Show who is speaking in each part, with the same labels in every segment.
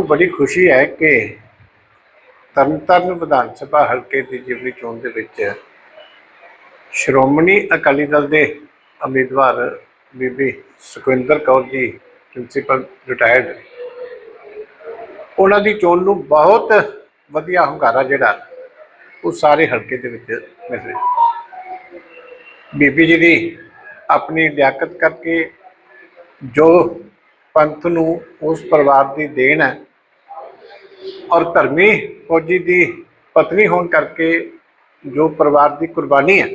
Speaker 1: ਨਿਵਾਸੀ
Speaker 2: ਦੇਖੋ ਬੜੀ ਖੁਸ਼ੀ ਹੈ ਕਿ ਤਰਨਤਾਰਨ ਵਿਧਾਨ ਸਭਾ ਹਲਕੇ ਦੀ ਜਿਮਨੀ ਚੋਣ ਦੇ ਵਿੱਚ ਸ਼੍ਰੋਮਣੀ ਅਕਾਲੀ ਦਲ ਦੇ ਉਮੀਦਵਾਰ ਬੀਬੀ ਸੁਖਵਿੰਦਰ ਕੌਰ ਜੀ, ਪ੍ਰਿੰਸੀਪਲ ਰਿਟਾਇਰਡ। ਉਹਨਾਂ ਦੀ ਚੋਣ ਨੂੰ ਬਹੁਤ ਵਧੀਆ ਹੁੰਗਾਰਾ ਜਿਹੜਾ, ਉਹ ਸਾਰੇ ਹਲਕੇ ਦੇ ਵਿੱਚ ਮਿਲ ਰਿਹਾ। ਬੀਬੀ ਜੀ ਦੀ ਆਪਣੀ ਲਿਆਕਤ ਕਰਕੇ ਜੋ ਪੰਥ ਨੂੰ ਉਸ ਪਰਿਵਾਰ ਦੀ ਦੇਣ ਹੈ ਔਰ ਧਰਮੀ ਫੌਜੀ ਦੀ ਪਤਨੀ ਹੋਣ ਕਰਕੇ ਜੋ ਪਰਿਵਾਰ ਦੀ ਕੁਰਬਾਨੀ ਹੈ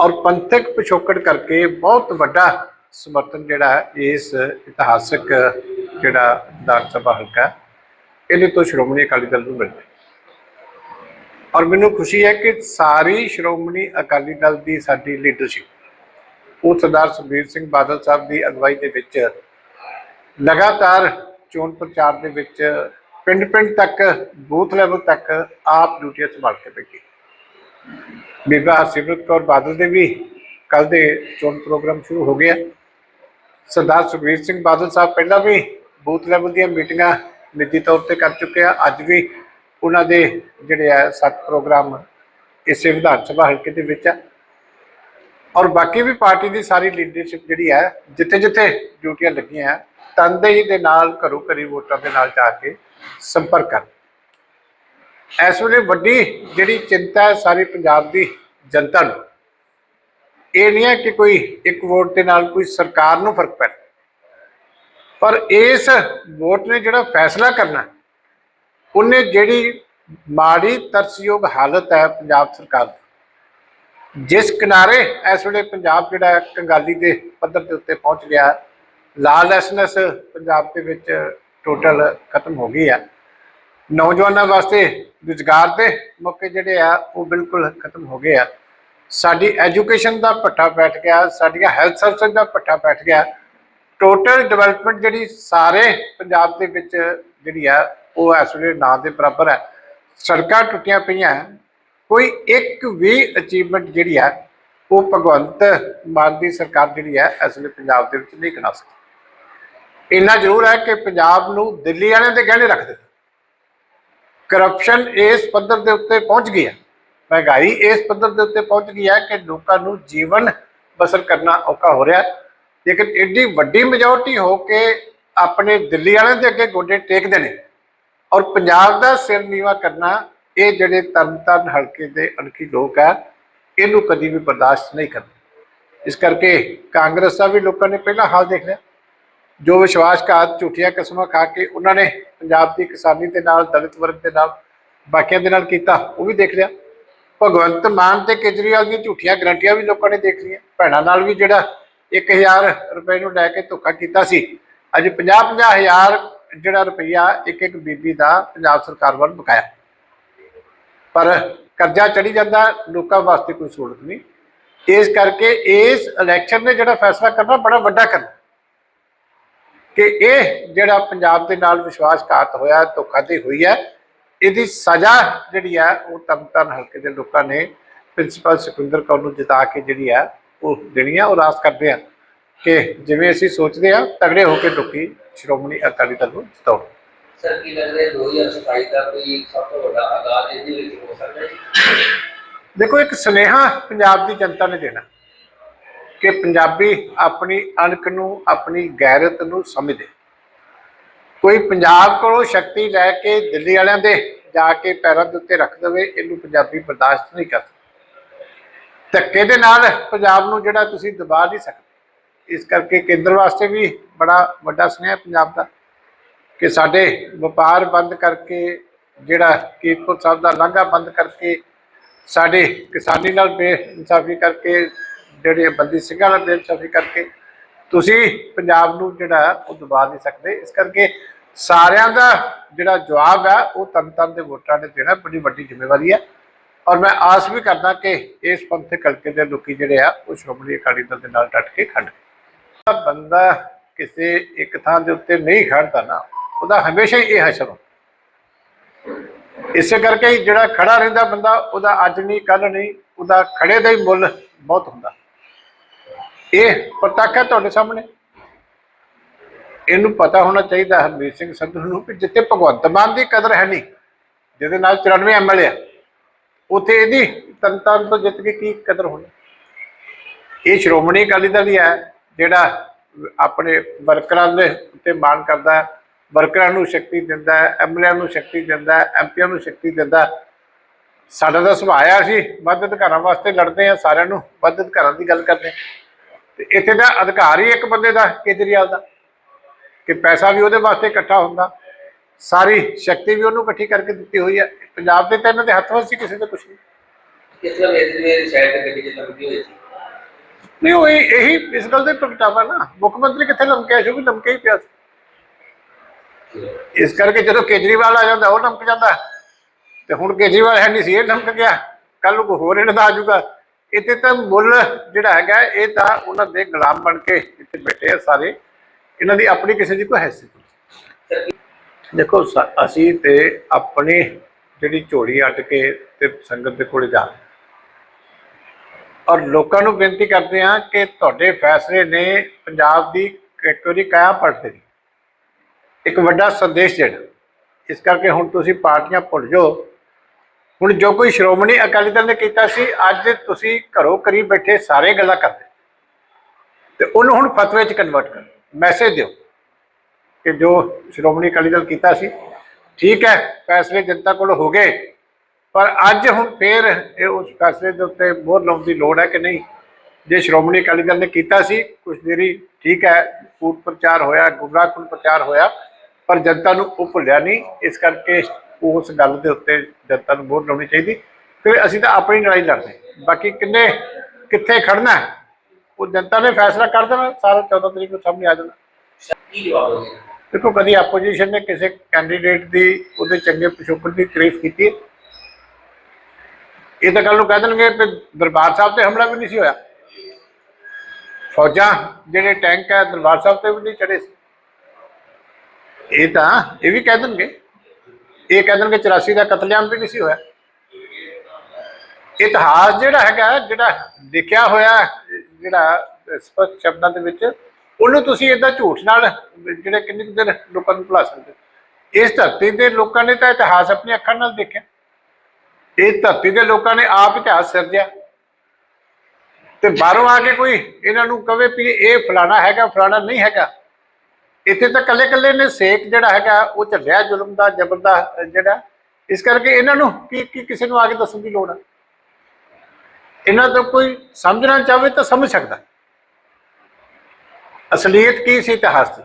Speaker 2: ਔਰ ਪੰਥਕ ਪਿਛੋਕੜ ਕਰਕੇ ਬਹੁਤ ਵੱਡਾ ਸਮਰਥਨ ਜਿਹੜਾ ਇਸ ਇਤਿਹਾਸਕ ਜਿਹੜਾ ਵਿਧਾਨ ਸਭਾ ਹਲਕਾ ਇਹਦੇ ਤੋਂ ਸ਼੍ਰੋਮਣੀ ਅਕਾਲੀ ਦਲ ਨੂੰ ਮਿਲਦਾ ਔਰ ਮੈਨੂੰ ਖੁਸ਼ੀ ਹੈ ਕਿ ਸਾਰੀ ਸ਼੍ਰੋਮਣੀ ਅਕਾਲੀ ਦਲ ਦੀ ਸਾਡੀ ਲੀਡਰਸ਼ਿਪ ਉਹ ਸਰਦਾਰ ਸੁਖਬੀਰ ਸਿੰਘ ਬਾਦਲ ਸਾਹਿਬ ਦੀ ਅਗਵਾਈ ਦੇ ਵਿੱਚ ਲਗਾਤਾਰ ਚੋਣ ਪ੍ਰਚਾਰ ਦੇ ਵਿੱਚ ਪਿੰਡ-ਪਿੰਡ ਤੱਕ ਬੂਥ ਲੈਵਲ ਤੱਕ ਆਪ ਡਿਊਟੀਆਂ ਸੰਭਾਲ ਕੇ ਬੈਠੀ। ਬੀਬਾ ਹਰਸਿਮਰਤ ਕੌਰ ਬਾਦਲ ਦੇ ਵੀ ਕੱਲ ਦੇ ਚੋਣ ਪ੍ਰੋਗਰਾਮ ਸ਼ੁਰੂ ਹੋ ਗਿਆ ਸਰਦਾਰ ਸੁਖਬੀਰ ਸਿੰਘ ਬਾਦਲ ਸਾਹਿਬ ਪਹਿਲਾਂ ਵੀ ਬੂਥ ਲੈਵਲ ਦੀਆਂ ਮੀਟਿੰਗਾਂ ਨਿੱਜੀ ਤੌਰ ਤੇ ਕਰ ਚੁੱਕੇ ਆ। ਅੱਜ ਵੀ ਉਹਨਾਂ ਦੇ ਜਿਹੜੇ ਆ ਸੱਤ ਪ੍ਰੋਗਰਾਮ ਇਸੇ ਵਿਧਾਨ ਸਭਾ ਹਲਕੇ ਦੇ ਵਿੱਚ ਆ। ਔਰ ਬਾਕੀ ਵੀ ਪਾਰਟੀ ਦੀ ਸਾਰੀ ਲੀਡਰਸ਼ਿਪ ਜਿਹੜੀ ਹੈ ਜਿੱਥੇ ਜਿੱਥੇ ਡਿਊਟੀਆਂ ਲੱਗੀਆਂ ਹੈ, ਤਨਦੇਹੀ ਦੇ ਨਾਲ ਘਰੋਂ ਘਰੀ ਵੋਟਾਂ ਦੇ ਨਾਲ ਜਾ ਕੇ ਸੰਪਰਕ ਕਰ। ਇਸ ਵੇਲੇ ਵੱਡੀ ਜਿਹੜੀ ਚਿੰਤਾ ਹੈ ਸਾਰੀ ਪੰਜਾਬ ਦੀ ਜਨਤਾ ਨੂੰ। ਇਹ ਨਹੀਂ ਹੈ ਕਿ ਕੋਈ ਇੱਕ ਵੋਟ ਦੇ ਨਾਲ ਕੋਈ ਸਰਕਾਰ ਨੂੰ ਫ਼ਰਕ ਪੈ ਪਰ ਇਸ ਵੋਟ ਨੇ ਜਿਹੜਾ ਫੈਸਲਾ ਕਰਨਾ, ਉਹਨੇ ਜਿਹੜੀ ਮਾੜੀ ਤਰਸਯੋਗ ਹਾਲਤ ਹੈ ਪੰਜਾਬ ਸਰਕਾਰ ਦੀ। ਜਿਸ ਕਿਨਾਰੇ ਇਸ ਵੇਲੇ ਪੰਜਾਬ ਜਿਹੜਾ ਕੰਗਾਲੀ ਦੇ ਪੱਧਰ ਦੇ ਉੱਤੇ ਪਹੁੰਚ ਗਿਆ ਲਾਲ ਲਾਲੈਸਨੈਸ ਪੰਜਾਬ ਦੇ ਵਿੱਚ ਟੋਟਲ ਖਤਮ ਹੋ ਗਈ ਆ। ਨੌਜਵਾਨਾਂ ਵਾਸਤੇ ਰੁਜ਼ਗਾਰ ਦੇ ਮੌਕੇ ਜਿਹੜੇ ਆ, ਉਹ ਬਿਲਕੁਲ ਖਤਮ ਹੋ ਗਏ ਆ। ਸਾਡੀ ਐਜੂਕੇਸ਼ਨ ਦਾ ਪੱਠਾ ਬੈਠ ਗਿਆ, ਸਾਡੀਆਂ ਹੈਲਥ ਸਰਵਿਸ ਦਾ ਪੱਠਾ ਬੈਠ ਗਿਆ। ਟੋਟਲ ਡਿਵੈਲਪਮੈਂਟ ਜਿਹੜੀ ਸਾਰੇ ਪੰਜਾਬ ਦੇ ਵਿੱਚ ਜਿਹੜੀ ਆ, ਉਹ ਇਸ ਵੇਲੇ ਨਾ ਦੇ ਬਰਾਬਰ ਹੈ ਸੜਕਾਂ ਟੁੱਟੀਆਂ ਪਈਆਂ। ਕੋਈ ਇੱਕ ਵੀ ਅਚੀਵਮੈਂਟ ਜਿਹੜੀ ਆ, ਉਹ ਭਗਵੰਤ ਮਾਨ ਦੀ ਸਰਕਾਰ ਜਿਹੜੀ ਹੈ ਇਸ ਵੇਲੇ ਪੰਜਾਬ ਦੇ ਵਿੱਚ ਨਹੀਂ ਕਰਾ ਸਕਦੀ। ਇੰਨਾ ਜ਼ਰੂਰ ਹੈ ਕਿ ਪੰਜਾਬ ਨੂੰ ਦਿੱਲੀ ਵਾਲਿਆਂ ਦੇ ਗਹਿਣੇ ਰੱਖ ਦਿੱਤਾ। ਕਰਪਸ਼ਨ ਇਸ ਪੱਧਰ ਦੇ ਉੱਤੇ ਪਹੁੰਚ ਗਈ ਹੈ। ਮਹਿੰਗਾਈ ਇਸ ਪੱਧਰ ਦੇ ਉੱਤੇ ਪਹੁੰਚ ਗਈ ਹੈ ਕਿ ਲੋਕਾਂ ਨੂੰ ਜੀਵਨ ਬਸਰ ਕਰਨਾ ਔਖਾ ਹੋ ਰਿਹਾ ਲੇਕਿਨ ਐਡੀ ਵੱਡੀ ਮੈਜੋਰਟੀ ਹੋ ਕੇ ਆਪਣੇ ਦਿੱਲੀ ਵਾਲਿਆਂ ਦੇ ਅੱਗੇ ਗੋਡੇ ਟੇਕਦੇ ਨੇ। ਔਰ ਪੰਜਾਬ ਦਾ ਸਿਰ ਨੀਵਾ ਕਰਨਾ ਇਹ ਜਿਹੜੇ ਤਰਨਤਾਰਨ ਹਲਕੇ ਦੇ ਅਣਖੀ ਲੋਕ ਆ ਇਹਨੂੰ ਕਦੀ ਵੀ ਬਰਦਾਸ਼ਤ ਨਹੀਂ ਕਰਦੇ। ਇਸ ਕਰਕੇ ਕਾਂਗਰਸ ਦਾ ਵੀ ਲੋਕਾਂ ਨੇ ਪਹਿਲਾਂ ਹਾਲ ਦੇਖ ਲਿਆ। ਜੋ ਵਿਸ਼ਵਾਸਘਾਤ ਝੂਠੀਆਂ ਕਿਸਮਾਂ ਖਾ ਕੇ ਉਹਨਾਂ ਨੇ ਪੰਜਾਬ ਦੀ ਕਿਸਾਨੀ ਦੇ ਨਾਲ, ਦਲਿਤ ਵਰਗ ਦੇ ਨਾਲ ਬਾਕੀਆਂ ਦੇ ਨਾਲ ਕੀਤਾ, ਉਹ ਵੀ ਦੇਖ ਲਿਆ। ਭਗਵੰਤ ਮਾਨ ਤੇ ਕੇਜਰੀਵਾਲ ਦੀਆਂ ਝੂਠੀਆਂ ਗਰੰਟੀਆਂ ਵੀ ਲੋਕਾਂ ਨੇ ਦੇਖ ਲਈਆਂ। ਭੈਣਾਂ ਨਾਲ ਵੀ ਜਿਹੜਾ 1000 ਰੁਪਏ ਨੂੰ ਲੈ ਕੇ ਧੋਖਾ ਕੀਤਾ ਸੀ। ਅੱਜ 50 ਹਜ਼ਾਰ ਜਿਹੜਾ ਰੁਪਈਆ ਇੱਕ ਇੱਕ ਬੀਬੀ ਦਾ ਪੰਜਾਬ ਸਰਕਾਰ ਵੱਲ ਬਕਾਇਆ ਪਰ ਕਰਜ਼ਾ ਚੜੀ ਜਾਂਦਾ, ਲੋਕਾਂ ਵਾਸਤੇ ਕੋਈ ਸਹੂਲਤ ਨਹੀਂ। ਇਸ ਕਰਕੇ ਇਸ ਇਲੈਕਸ਼ਨ ਨੇ ਜਿਹੜਾ ਫੈਸਲਾ ਕਰਨਾ, ਬੜਾ ਵੱਡਾ ਕਰਨਾ। ਕਿ ਇਹ ਜਿਹੜਾ ਪੰਜਾਬ ਦੇ ਨਾਲ ਵਿਸ਼ਵਾਸਘਾਤ ਹੋਇਆ ਧੋਖਾਧੜੀ ਹੋਈ ਹੈ ਇਹਦੀ ਸਜ਼ਾ ਜਿਹੜੀ ਹੈ ਉਹ ਤਰਨਤਾਰਨ ਹਲਕੇ ਦੇ ਲੋਕਾਂ ਨੇ ਪ੍ਰਿੰਸੀਪਲ ਸੁਖਿੰਦਰ ਕੌਰ ਨੂੰ ਜਿਤਾ ਕੇ ਜਿਹੜੀ ਹੈ ਉਹ ਦੇਣੀ ਹੈ। ਔਰ ਆਸ ਕਰਦੇ ਆ ਕਿ ਜਿਵੇਂ ਅਸੀਂ ਸੋਚਦੇ ਆ ਤਗੜੇ ਹੋ ਕੇ ਲੋਕੀ ਸ਼੍ਰੋਮਣੀ ਅਕਾਲੀ ਦਲ ਨੂੰ ਜਿਤਾਉਣ।
Speaker 1: ਸਰ ਕੀ ਲੱਗ ਰਿਹਾ 2027 ਦਾ ਕੋਈ ਸਭ ਤੋਂ ਵੱਡਾ ਆਗਾਜ਼ ਇਹਦੇ ਵਿੱਚ ਹੋ ਸਕਦਾ ਹੈ?
Speaker 2: ਦੇਖੋ ਇੱਕ ਸੁਨੇਹਾ ਪੰਜਾਬ ਦੀ ਜਨਤਾ ਨੇ ਦੇਣਾ। ਕਿ ਪੰਜਾਬੀ ਆਪਣੀ ਅਣਖ ਨੂੰ, ਆਪਣੀ ਗੈਰਤ ਨੂੰ ਸਮਝਦੇ। ਕੋਈ ਪੰਜਾਬ ਕੋਲੋਂ ਸ਼ਕਤੀ ਲੈ ਕੇ ਦਿੱਲੀ ਵਾਲਿਆਂ ਦੇ ਜਾ ਕੇ ਪੈਰਾਂ ਦੇ ਉੱਤੇ ਰੱਖ ਦੇਵੇ, ਇਹਨੂੰ ਪੰਜਾਬੀ ਬਰਦਾਸ਼ਤ ਨਹੀਂ ਕਰ ਸਕਦਾ। ਧੱਕੇ ਦੇ ਨਾਲ ਪੰਜਾਬ ਨੂੰ ਜਿਹੜਾ ਤੁਸੀਂ ਦਬਾ ਨਹੀਂ ਸਕਦੇ। ਇਸ ਕਰਕੇ ਕੇਂਦਰ ਵਾਸਤੇ ਵੀ ਬੜਾ ਵੱਡਾ ਸੁਨੇਹਾ ਪੰਜਾਬ ਦਾ ਕਿ ਸਾਡੇ ਵਪਾਰ ਬੰਦ ਕਰਕੇ, ਜਿਹੜਾ ਕੀਰਤਪੁਰ ਸਾਹਿਬ ਦਾ ਲਾਂਘਾ ਬੰਦ ਕਰਕੇ, ਸਾਡੇ ਕਿਸਾਨੀ ਨਾਲ ਬੇਇਨਸਾਫੀ ਕਰਕੇ ਜਿਹੜੇ ਬੰਦੀ ਸਿੰਘਾਂ ਨਾਲ ਬੇਇਨਸਾਫੀ ਕਰਕੇ ਤੁਸੀਂ ਪੰਜਾਬ ਨੂੰ ਜਿਹੜਾ ਉਹ ਦਬਾ ਨਹੀਂ ਸਕਦੇ। ਇਸ ਕਰਕੇ ਸਾਰਿਆਂ ਦਾ ਜਿਹੜਾ ਜਵਾਬ ਹੈ, ਉਹ ਤਨਤਨ ਦੇ ਵੋਟਰਾਂ ਨੇ ਦੇਣਾ, ਬੜੀ ਵੱਡੀ ਜ਼ਿੰਮੇਵਾਰੀ ਹੈ। ਔਰ ਮੈਂ ਆਸ ਵੀ ਕਰਦਾ ਕਿ ਇਸ ਪੰਥਕ ਹਲਕੇ ਦੇ ਲੋਕੀ ਜਿਹੜੇ ਆ, ਉਹ ਸ਼੍ਰੋਮਣੀ ਅਕਾਲੀ ਦਲ ਦੇ ਨਾਲ ਡਟ ਕੇ ਖੜ ਬੰਦਾ ਕਿਸੇ ਇੱਕ ਥਾਂ ਦੇ ਉੱਤੇ ਨਹੀਂ ਖੜਦਾ ਨਾ, ਉਹਦਾ ਹਮੇਸ਼ਾ ਹੀ ਇਹ ਹਸ਼ਰ ਹੁੰਦਾ। ਇਸੇ ਕਰਕੇ ਜਿਹੜਾ ਖੜਾ ਰਹਿੰਦਾ ਬੰਦਾ, ਉਹਦਾ ਅੱਜ ਨਹੀਂ ਕੱਲ ਨਹੀਂ, ਉਹਦਾ ਖੜੇ ਦਾ ਹੀ ਮੁੱਲ ਬਹੁਤ ਹੁੰਦਾ। ਇਹ ਪ੍ਰਤੱਖ ਹੈ ਤੁਹਾਡੇ ਸਾਹਮਣੇ। ਇਹਨੂੰ ਪਤਾ ਹੋਣਾ ਚਾਹੀਦਾ ਹਰਮੀਤ ਸਿੰਘ ਸੰਧੂ ਨੂੰ ਕਿ ਜਿੱਥੇ ਭਗਵੰਤ ਮਾਨ ਦੀ ਕਦਰ ਹੈ ਨਹੀਂ, ਜਿਹਦੇ ਨਾਲ 94 ਐਮਐਲਏ ਆ, ਉੱਥੇ ਇਹਦੀ ਤਨਤਨ ਤੋਂ ਜਿੱਤ ਕੇ ਕੀ ਕਦਰ ਹੋਣੀ। ਇਹ ਸ਼੍ਰੋਮਣੀ ਅਕਾਲੀ ਦਲ ਹੀ ਹੈ, ਜਿਹੜਾ ਆਪਣੇ ਵਰਕਰਾਂ ਦੇ ਉੱਤੇ ਮਾਣ ਕਰਦਾ ਹੈ, ਵਰਕਰਾਂ ਨੂੰ ਸ਼ਕਤੀ ਦਿੰਦਾ ਹੈ ਐਮਐਲਏ ਨੂੰ ਸ਼ਕਤੀ ਦਿੰਦਾ ਹੈ ਐਮਪੀਆਂ ਨੂੰ ਸ਼ਕਤੀ ਦਿੰਦਾ ਸਾਡਾ ਤਾਂ ਸੁਭਾਅ ਆ ਅਸੀਂ ਵੱਧ ਅਧਿਕਾਰਾਂ ਵਾਸਤੇ ਲੜਦੇ ਆ ਸਾਰਿਆਂ ਨੂੰ ਵੱਧ ਅਧਿਕਾਰਾਂ ਦੀ ਗੱਲ ਕਰਦੇ ਹਾਂ। ਤੇ ਇੱਥੇ ਦਾ ਅਧਿਕਾਰ ਹੀ ਇੱਕ ਬੰਦੇ ਦਾ ਕੇਜਰੀਵਾਲ ਦਾ। ਕਿ ਪੈਸਾ ਵੀ ਉਹਦੇ ਵਾਸਤੇ ਇਕੱਠਾ ਹੁੰਦਾ। ਸਾਰੀ ਸ਼ਕਤੀ ਵੀ ਉਹਨੂੰ ਇਕੱਠੀ ਕਰਕੇ ਦਿੱਤੀ ਹੋਈ ਹੈ। ਪੰਜਾਬ ਦੇ ਤਾਂ ਇਹਨਾਂ ਦੇ ਹੱਥ ਵਿੱਚ ਸੀ ਕਿਸੇ ਦੇ ਕੁਝ ਨਹੀਂ।
Speaker 1: ਕਿਸ ਤਰ੍ਹਾਂ ਵੇਦ ਦੇ ਸ਼ਾਇਦ ਤੇ ਗੱਡੀ ਚ ਲੰਬੀ ਹੋਈ ਸੀ?
Speaker 2: ਨਹੀਂ ਉਹ ਇਹ- ਇਹੀ ਇਸ ਗੱਲ ਦਾ ਪ੍ਰਗਟਾਵਾ ਨਾ। ਮੁੱਖ ਮੰਤਰੀ ਕਿੱਥੇ ਲਮਕਿਆ ਸੀ ਉਹ ਵੀ ਲਮਕਿਆ ਹੀ ਪਿਆ ਸੀ। ਇਸ ਕਰਕੇ ਜਦੋਂ ਕੇਜਰੀਵਾਲ ਆ ਜਾਂਦਾ ਉਹ ਲਮਕ ਜਾਂਦਾ। ਤੇ ਹੁਣ ਕੇਜਰੀਵਾਲ ਹੈ ਨਹੀਂ ਸੀ ਇਹ ਲਮਕ ਗਿਆ। ਕੱਲ ਨੂੰ ਕੋਈ ਹੋਰ ਇਹਨਾਂ ਦਾ ਆ ਜਾਊਗਾ। ਇੱਥੇ ਤਾਂ ਮੁੱਲ ਜਿਹੜਾ ਹੈਗਾ, ਇਹ ਤਾਂ ਉਹਨਾਂ ਦੇ ਗੁਲਾਮ ਬਣ ਕੇ ਇੱਥੇ ਬੈਠੇ ਆ ਸਾਰੇ। ਇਹਨਾਂ ਦੀ ਆਪਣੀ ਕਿਸੇ ਦੀ ਕੋਈ ਹੈਸੀਅਤ ਦੇਖੋ ਅਸੀਂ ਤੇ ਆਪਣੀ ਜਿਹੜੀ ਝੋਲੀ ਅੱਡ ਕੇ ਤੇ ਸੰਗਤ ਦੇ ਕੋਲੇ ਜਾ ਔਰ ਲੋਕਾਂ ਨੂੰ ਬੇਨਤੀ ਕਰਦੇ ਹਾਂ ਕਿ ਤੁਹਾਡੇ ਫੈਸਲੇ ਨੇ ਪੰਜਾਬ ਦੀ ਇੱਕ ਕਾਇਆ ਪਲਟ। ਦਿੱਤੀ ਇੱਕ ਵੱਡਾ ਸੰਦੇਸ਼ ਦੇਣਾ। ਇਸ ਕਰਕੇ ਹੁਣ ਤੁਸੀਂ ਪਾਰਟੀਆਂ ਭੁੱਲ ਜਾਓ। ਹੁਣ ਜੋ ਕੋਈ ਸ਼੍ਰੋਮਣੀ ਅਕਾਲੀ ਦਲ ਨੇ ਕੀਤਾ ਸੀ, ਅੱਜ ਤੁਸੀਂ ਘਰੋਂ ਕਰੀ ਬੈਠੇ ਸਾਰੇ ਗੱਲਾਂ ਕਰਦੇ। ਤੇ ਉਹਨੂੰ ਹੁਣ ਫਤਵੇ 'ਚ ਕਨਵਰਟ ਕਰੋ। ਮੈਸੇਜ ਦਿਓ ਕਿ ਜੋ ਸ਼੍ਰੋਮਣੀ ਅਕਾਲੀ ਦਲ ਕੀਤਾ ਸੀ, ਠੀਕ ਹੈ, ਫੈਸਲੇ ਜਨਤਾ ਕੋਲ ਹੋ ਗਏ। ਪਰ ਅੱਜ ਹੁਣ ਫੇਰ ਇਹ ਉਸ ਫੈਸਲੇ ਦੇ ਉੱਤੇ ਮੋਹਰ ਲਾਉਣ ਦੀ ਲੋੜ ਹੈ ਕਿ ਨਹੀਂ? ਜੇ ਸ਼੍ਰੋਮਣੀ ਅਕਾਲੀ ਦਲ ਨੇ ਕੀਤਾ ਸੀ ਕੁਝ ਦੇਰੀ ਠੀਕ ਹੈ ਕੂਟ ਪ੍ਰਚਾਰ ਹੋਇਆ ਗੁੰਮਰਾਹਕੁਨ ਪ੍ਰਚਾਰ ਹੋਇਆ, ਪਰ ਜਨਤਾ ਨੂੰ ਉਹ ਭੁੱਲਿਆ ਨਹੀਂ। ਇਸ ਕਰਕੇ ਉਸ ਗੱਲ ਦੇ ਉੱਤੇ ਜਨਤਾ ਨੂੰ ਮੋਹਰ ਲਾਉਣੀ ਚਾਹੀਦੀ ਫਿਰ ਅਸੀਂ ਤਾਂ ਆਪਣੀ ਲੜਾਈ ਲੜਦੇ ਬਾਕੀ ਕਿੰਨੇ ਕਿੱਥੇ ਖੜਨਾ ਉਹ ਜਨਤਾ ਨੇ ਫੈਸਲਾ ਕਰ ਦੇਣਾ ਸਾਰਾ 14 ਤਰੀਕ ਨੂੰ ਸਾਹਮਣੇ ਆ ਜਾਣਾ।
Speaker 1: ਕੀ ਜਵਾਬ ਹੋਵੇਗਾ
Speaker 2: ਦੇਖੋ ਕਦੀ ਆਪੋਜੀਸ਼ਨ ਨੇ ਕਿਸੇ ਕੈਂਡੀਡੇਟ ਦੀ ਉਹਦੇ ਚੰਗੇ ਪਿਛੋਕੜ ਦੀ ਤਾਰੀਫ ਕੀਤੀ ਇਹ ਤਾਂ ਕੱਲ ਨੂੰ ਕਹਿ ਦੇਣਗੇ ਕਿ ਦਰਬਾਰ ਸਾਹਿਬ ਤੇ ਹਮਲਾ ਵੀ ਨਹੀਂ ਸੀ ਹੋਇਆ। ਫੌਜਾਂ ਜਿਹੜੇ ਟੈਂਕ ਹੈ ਦਰਬਾਰ ਸਾਹਿਬ ਤੇ ਵੀ ਨਹੀਂ ਚੜੇ ਸੀ। ਇਹ ਤਾਂ ਇਹ ਵੀ ਕਹਿ ਦੇਣਗੇ। ਇਹ ਕਹਿ ਦੇਣਗੇ 84 ਦਾ ਕਤਲੇਆਮ ਵੀ ਨਹੀਂ ਸੀ ਹੋਇਆ। ਇਤਿਹਾਸ ਜਿਹੜਾ ਹੈਗਾ, ਜਿਹੜਾ ਦੇਖਿਆ ਹੋਇਆ, ਜਿਹੜਾ ਸਪਸ਼ਟ ਸ਼ਬਦਾਂ ਦੇ ਵਿੱਚ, ਉਹਨੂੰ ਤੁਸੀਂ ਇਦਾਂ ਝੂਠ ਨਾਲ ਜਿਹੜੇ ਕਿੰਨੇ ਕੁ ਦਿਨ ਲੋਕਾਂ ਨੂੰ ਭੁਲਾ ਸਕਦੇ ਹੋ? ਇਸ ਧਰਤੀ ਦੇ ਲੋਕਾਂ ਨੇ ਤਾਂ ਇਤਿਹਾਸ ਆਪਣੀ ਅੱਖਾਂ ਨਾਲ ਦੇਖਿਆ। ਇਸ ਧਰਤੀ ਦੇ ਲੋਕਾਂ ਨੇ ਆਪ ਇਤਿਹਾਸ ਸਿਰਜਿਆ। ਤੇ ਬਾਹਰੋਂ ਆ ਕੇ ਕੋਈ ਇਹਨਾਂ ਨੂੰ ਕਵੇ ਵੀ ਇਹ ਫਲਾਣਾ ਹੈਗਾ, ਫਲਾਣਾ ਨਹੀਂ ਹੈਗਾ। ਇੱਥੇ ਤਾਂ ਕੱਲੇ ਕੱਲੇ ਨੇ ਸੇਕ ਜਿਹੜਾ ਹੈਗਾ ਉਹ ਝੱਲਿਆ ਜ਼ੁਲਮ ਦਾ ਜ਼ਬਰ ਦਾ ਜਿਹੜਾ। ਇਸ ਕਰਕੇ ਇਹਨਾਂ ਨੂੰ ਕੀ ਕੀ ਕਿਸੇ ਨੂੰ ਆ ਕੇ ਦੱਸਣ ਦੀ ਲੋੜ ਹੈ ਇਹਨਾਂ ਤੋਂ ਕੋਈ ਸਮਝਣਾ ਚਾਹਵੇ ਤਾਂ ਸਮਝ ਸਕਦਾ। ਅਸਲੀਅਤ ਕੀ ਸੀ ਇਤਿਹਾਸ ਦੀ?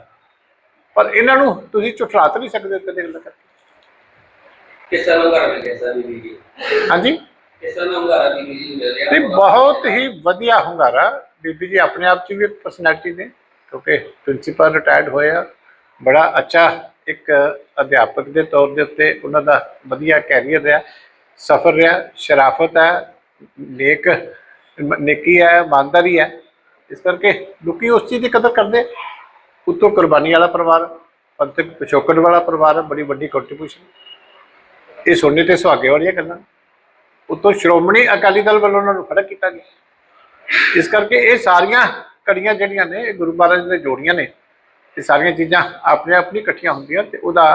Speaker 2: ਪਰ ਇਹਨਾਂ ਨੂੰ ਤੁਸੀਂ ਝੁਠਲਾ ਨਹੀਂ ਸਕਦੇ ਕਦੇ ਗੱਲ ਕਰਕੇ
Speaker 1: ਕਿਸ ਤਰ੍ਹਾਂ ਦਾ ਕਰ ਮਿਲਿਆ ਸਰ ਜੀ
Speaker 2: ਹਾਂਜੀ?
Speaker 1: ਕਿਸ ਦਾ ਹੁੰਗਾਰਾ ਬੀਬੀ ਜੀ ਨੂੰ ਮਿਲ
Speaker 2: ਨਹੀਂ ਬਹੁਤ ਹੀ ਵਧੀਆ ਹੁੰਗਾਰਾ। ਬੀਬੀ ਜੀ ਆਪਣੇ ਆਪ 'ਚ ਵੀ ਪਰਸਨੈਲਿਟੀ ਨੇ। ਕਿਉਂਕਿ ਪ੍ਰਿੰਸੀਪਲ ਰਿਟਾਇਰਡ ਹੋਇਆ ਬੜਾ ਅੱਛਾ ਇੱਕ ਅਧਿਆਪਕ ਦੇ ਤੌਰ ਦੇ ਉੱਤੇ ਉਹਨਾਂ ਦਾ ਵਧੀਆ ਕੈਰੀਅਰ ਰਿਹਾ, ਸਫਰ ਰਿਹਾ, ਸ਼ਰਾਫਤ ਹੈ, ਨੇਕ ਨੇਕੀ ਹੈ, ਇਮਾਨਦਾਰੀ ਹੈ। ਇਸ ਕਰਕੇ ਲੋਕੀ ਉਸ ਚੀਜ਼ ਦੀ ਕਦਰ ਕਰਦੇ। ਉੱਤੋਂ ਕੁਰਬਾਨੀ ਵਾਲਾ ਪਰਿਵਾਰ, ਪੰਥਕ ਪਿਛੋਕੜ ਵਾਲਾ ਪਰਿਵਾਰ ਬੜੀ ਵੱਡੀ ਕੰਟਰੀਬਿਊਸ਼ਨ ਇਹ ਸੁਣਨੇ ਤੇ ਸੁਹਾਗੇ ਵਾਲੀਆਂ ਗੱਲਾਂ। ਉੱਤੋਂ ਸ਼੍ਰੋਮਣੀ ਅਕਾਲੀ ਦਲ ਵੱਲੋਂ ਉਹਨਾਂ ਨੂੰ ਖੜਾ ਕੀਤਾ ਗਿਆ। ਇਸ ਕਰਕੇ ਇਹ ਸਾਰੀਆਂ ਕੜੀਆਂ ਜਿਹੜੀਆਂ ਨੇ, ਇਹ ਗੁਰੂ ਮਹਾਰਾਜ ਦੇ ਜੋੜੀਆਂ ਨੇ, ਇਹ ਸਾਰੀਆਂ ਚੀਜ਼ਾਂ ਆਪਣੇ ਆਪ ਨਹੀਂ ਇਕੱਠੀਆਂ ਹੁੰਦੀਆਂ ਤੇ ਉਹਦਾ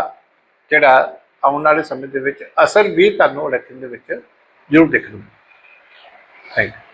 Speaker 2: ਜਿਹੜਾ ਆਉਣ ਵਾਲੇ ਸਮੇਂ ਦੇ ਵਿੱਚ ਅਸਰ ਵੀ ਤੁਹਾਨੂੰ ਇਲੈਕਸ਼ਨ ਦੇ ਵਿੱਚ ਜ਼ਰੂਰ ਦੇਖਣ ਨੂੰ ਥੈਂਕ ਯੂ